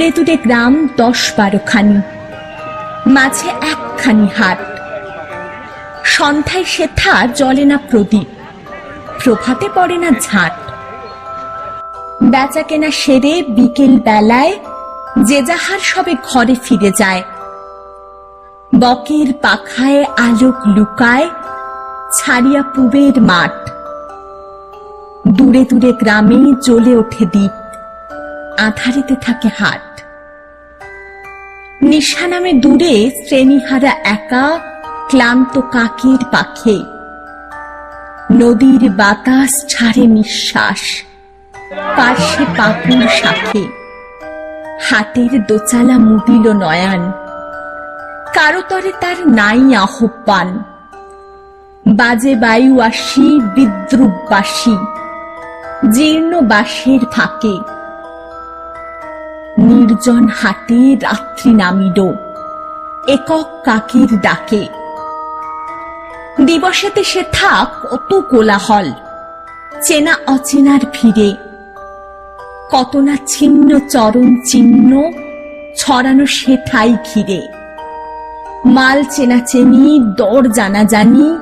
দূরে দূরে গ্রাম দশ বারোখানি মাঝে একখানি হাট। সন্ধ্যায় সেথা জলে না প্রদীপ। প্রভাতে পড়ে না ঝাঁট। বেচা কেনা সেরে বিকেল বেলায় যে যাহার সবে ঘরে ফিরে যায়। বকের পাখায় আলোক লুকায় ছাড়িয়া পুবের মাঠ। দূরে দূরে গ্রামে জ্বলে ওঠে দ্বীপ আধারিতে থাকে হাট। নিশা নামে দূরে শ্রেণীহারা একা, ক্লান্ত কাকির পাখে। নদীর বাতাস ছাড়ে নিঃশ্বাস, পার্শ্বে পাকুর শাখে। হাটের দোচালা মুদিল নয়ান, কারও তরে তার নাই আহ্বান। বাজে বায়ু আসি, বিদ্রুপবাসী, জীর্ণ বাসের ফাঁকে। নির্জন হাটে রাত্রি নামিল। একক কাকির ডাকে। দিবসেতে সে থাক কত কোলাহল। চেনা অচেনার ভিড়ে। কত না ছিন্ন চরণ চিহ্ন ছড়ানো সে ঠাই ঘিরে। মাল চেনাচেনি দর জানাজানি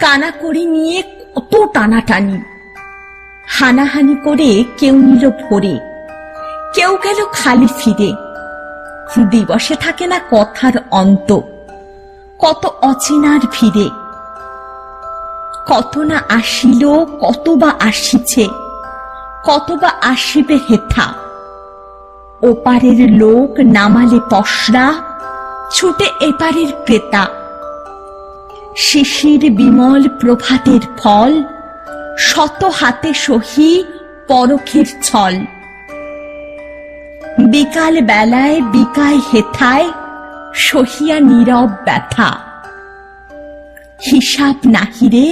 কানা করি নিয়ে কত টানাটানি। হানাহানি করে কেউ নিল ভরে। কেউ গেল খালি ফিরে। দিবসে থাকে না কথার অন্ত। কত অচেনার ভিড়ে। কত না আসিল, কত বা আসিছে। কত বা আসিবে হেথা। ওপারের লোক নামালে পশরা ছুটে এপারের ক্রেতা। শিশির বিমল প্রভাতের ফল, শত হাতে সহি পরখের ছল। বিকাল বেলায় বিকায় হেথায় সহিয়া নীরব ব্যথা। হিসাব নাহিরে